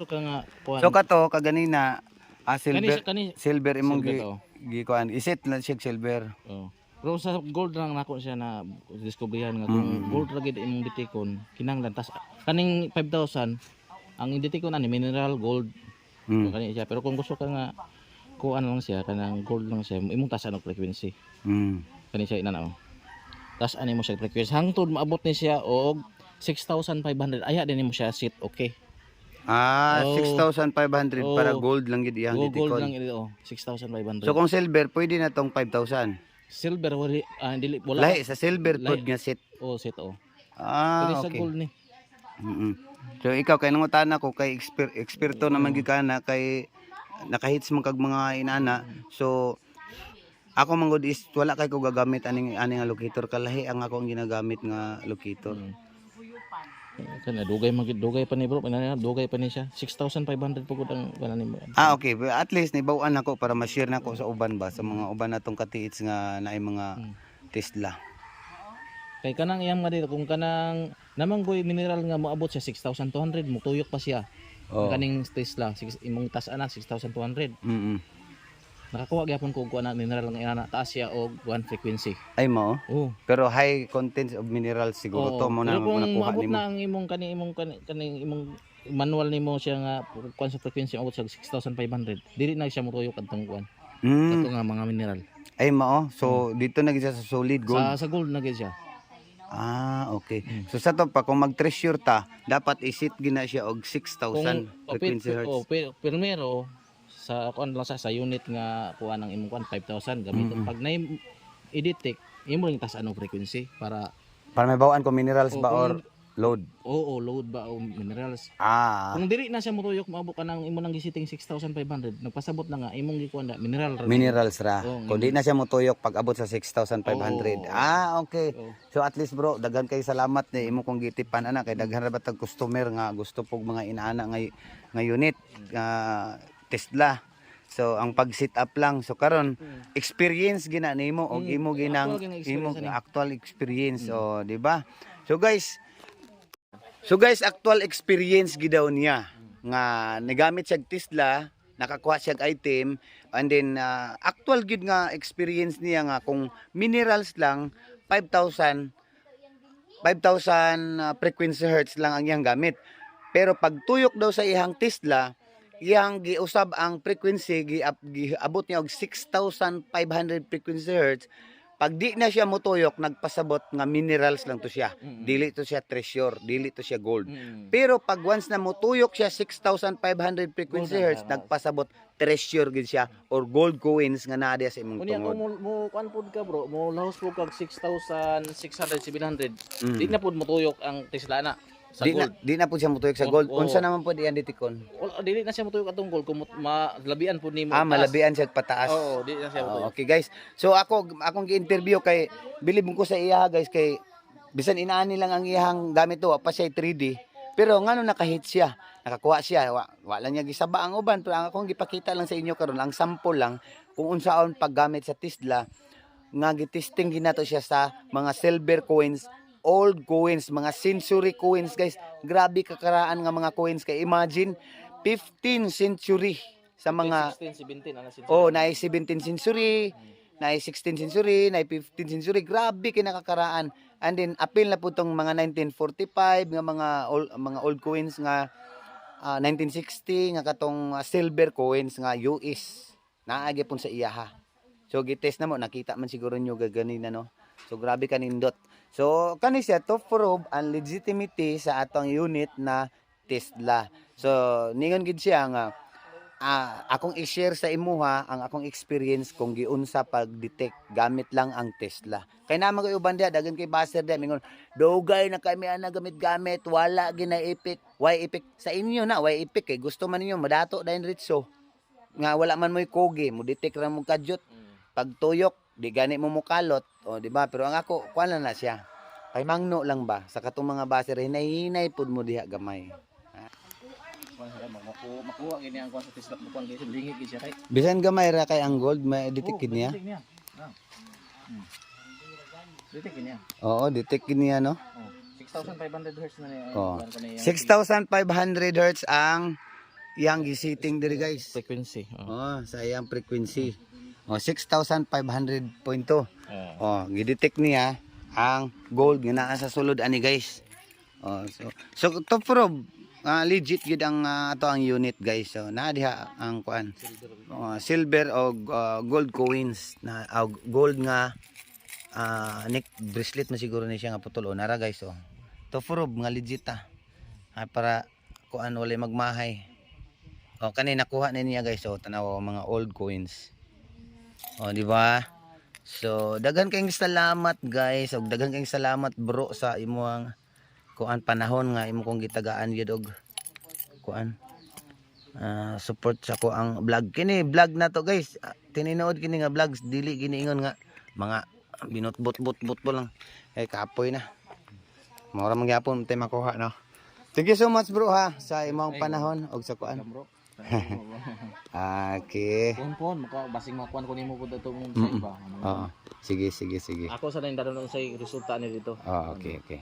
So ka nga kuan. So kato kaganina ah, kani silver kani silver imong gi gikuan isit lang siya silver. Oh. Pero sa gold lang nako siya na diskubrihan nga kung Mm. gold ra gid imong ditikon kinahanglan tas kaning 5,000 ang ditikon ani mineral gold Mm. kani siya pero kung gusto ka nga kuan lang siya kanang gold lang siya imong tasan og frequency Mm. kani siya ina na tas ani mo siya frequency hangtod maabot ni siya og 6,500 aya din mo siya sit okay Ah, Oh. 6,500 para Oh. gold lang gid iyang Go gold lang gitikon. ito oh, 6,500 So kung silver pwede na tong 5,000. silver wali ah, dili wala Lahi sa silver pod nga set. oh sit oh Ah, Pwede sa okay. gold ni Mm-mm. So ikaw kay nangutan ako kay exper- eksperto naman gyud ka na kay nakahits man kag mga inana. So ako man gud is wala kay ko gagamit aning aning locator kalahi ang ako ang ginagamit nga locator. Mm. Kana dugay magid dugay pa ni bro, pinana dugay pa ni siya. 6,500 po gud ang kana ni. Ah okay, at least nibawan ako para ma-share nako sa uban ba sa mga uban natong katiits nga naay mga Mm. Tesla. Kay kanang iyang nga dito kung kanang namang boy mineral nga moabot siya 6,200 mo tuyok pa siya. Oh. Kaning Tesla imong tas ana 6,200. Mm. Nakakuha gyapon ko kuha na mineral nga ina taas siya og one frequency. Ay mo. Oh. Pero high contents of minerals siguro to mo na Pero mo nakuha nimo. na ang imong kani imong kani kaning imong manual nimo siya nga kuan sa frequency abot siya 6,500. Dili na siya motuyok adtong kuan. Mm. Kato nga mga mineral. Ay mao. So dito na siya sa solid gold. Sa sa gold na siya. Ah, okay. Mm. So sa to pa kung mag-treasure ta, dapat isit gina siya og 6,000 oh, frequency hertz. oh, pi- primero sa kuan lang sa sa unit nga kuha ng imong kuan 5,000 gamit Mm-mm. pag na i-detect imo ring tas anong frequency para Para may bawaan ko minerals Oh, ba or load. oo load ba o minerals Ah, kung dili na siya motuyok maabot ka ng imo nang gisiting 6,500 nagpasabot na nga imong gikuan na mineral ra minerals ra. Oh, Kung di na siya mutuyok pag abot sa 6,500. Oo. Ah, okay. Oh. So at least bro, daghan kay salamat ni imo kong gitipan ana kay daghan ra ba tag customer nga gusto pog mga inaana nga nga unit nga Tesla. So ang pag-sit up lang. So karon Mm. experience gina nimo og Mm, imo ginang imo actual experience oh, di ba? So guys, So guys, actual experience gid daw niya nga nagamit siya Tesla, nakakuha siya item and then ah, actual gid nga experience niya nga kung minerals lang 5,000 5,000 ah, frequency hertz lang ang iyang gamit. Pero pag tuyok daw sa iyang Tesla, iyang giusab ang frequency gi giabot niya og 6,500 frequency hertz. Pag di na siya motuyok, nagpasabot nga minerals lang to siya. Dili to siya treasure, dili to siya gold. Pero pag once na motuyok siya 6,500 frequency Gold hertz, nagpasabot treasure gid siya or gold coins nga naa diya sa imong tungod. mo mo kuan pud ka bro, mo lahos pud kag 6,600 700. Mm. Di na pud motuyok ang Tesla na sa Di na, gold. di na po siya motuyok sa Oh, gold. oh. Unsa naman po diyan ditikon? Wala dili na siya motuyok atong gold kung malabian pud nimo. Ah, malabian siya pataas. Oo, di na siya Oo, motuyok. okay guys. So ako akong gi-interview kay bilib ko sa iya guys kay bisan inaani lang ang iyang gamit to, pa siya 3D. Pero ngano nakahit siya, nakakuha siya, wa, wala niya gisaba ang uban, pero ang akong gipakita lang sa inyo karon, ang sample lang kung unsaon paggamit sa Tesla nga gitesting ginato siya sa mga silver coins, old coins, mga century coins guys. Grabe kakaraan nga mga coins kay imagine 15 century sa mga 16, 17 ana siya. Oh, na 17th century, na 16th century, na 15th century. Grabe kay nakakaraan. And then apil na po tong mga 1945 nga mga old, mga old coins nga ah, 1960 nga katong ah, silver coins nga US. Naagi pun sa iyaha. So gitest na mo nakita man siguro nyo gaganina no. So grabe kanindot. So kani siya to prove ang legitimacy sa atong unit na Tesla. So ningon gid siya nga ah, akong i-share sa imuha ang akong experience kung giunsa pag-detect gamit lang ang Tesla. Kay naman kayo uban diha dagan kay baser diha mingon dugay na kami ana gamit-gamit wala gina epic. Why epic sa inyo na why epic kay gusto man ninyo madato dayon ritso. Nga wala man mo'y kogi, mo detect ra mo kadyot Mm. pag tuyok di gani mo mukalot o di ba pero ang ako kuan na siya kay mangno lang ba sa katong mga baser hinay-hinay pud mo diha gamay Kuan sa mo makuha makuha gini ang kuan sa Tesla mo kuan gini lingit gid siya kay. bisan gamay ra kay ang gold may Oo, detect niya niya. Ah. Hmm. Oo detect niya no Oh. 6,500 hertz na niya. Oh. kuan ka niya. 6,500 hertz ang iyang gisiting diri guys. frequency. Oh. Oh, sa iyang frequency. Oh, 6,500.2. Oh. Oh, gidetect niya ang gold nga naa sa sulod ani guys. Oh, so so to prove ah, legit gid ang ah, ato ang unit guys. So naa diha ang kuan. Oh, silver o ah, gold coins na ah, gold nga ah, neck bracelet na siguro ni siya nga putol o nara guys oh. To prove nga legit ta. Ah, para kuan wala magmahay. Oh, kani nakuha na niya guys oh, tanaw mga old coins. Oh, di ba? So, daghan kayong salamat guys. Og daghan kayong salamat bro sa imuang kuan panahon nga imo kong gitagaan gyud og kuan ah, support sa ko ang vlog. Kini vlog na to guys. Ah, tininood kini nga vlogs dili gini ingon nga mga bot po lang. Eh kapoy na. Mura man gyapon tay makuha no? Thank you so much bro ha sa imong panahon og sa kuan. okay Pon pon maka basing makuan ko nimo pud sa Mm-mm. iba. Ano? oo sige sige sige Ako sa nang dadon sa resulta ni dito. oh okay okay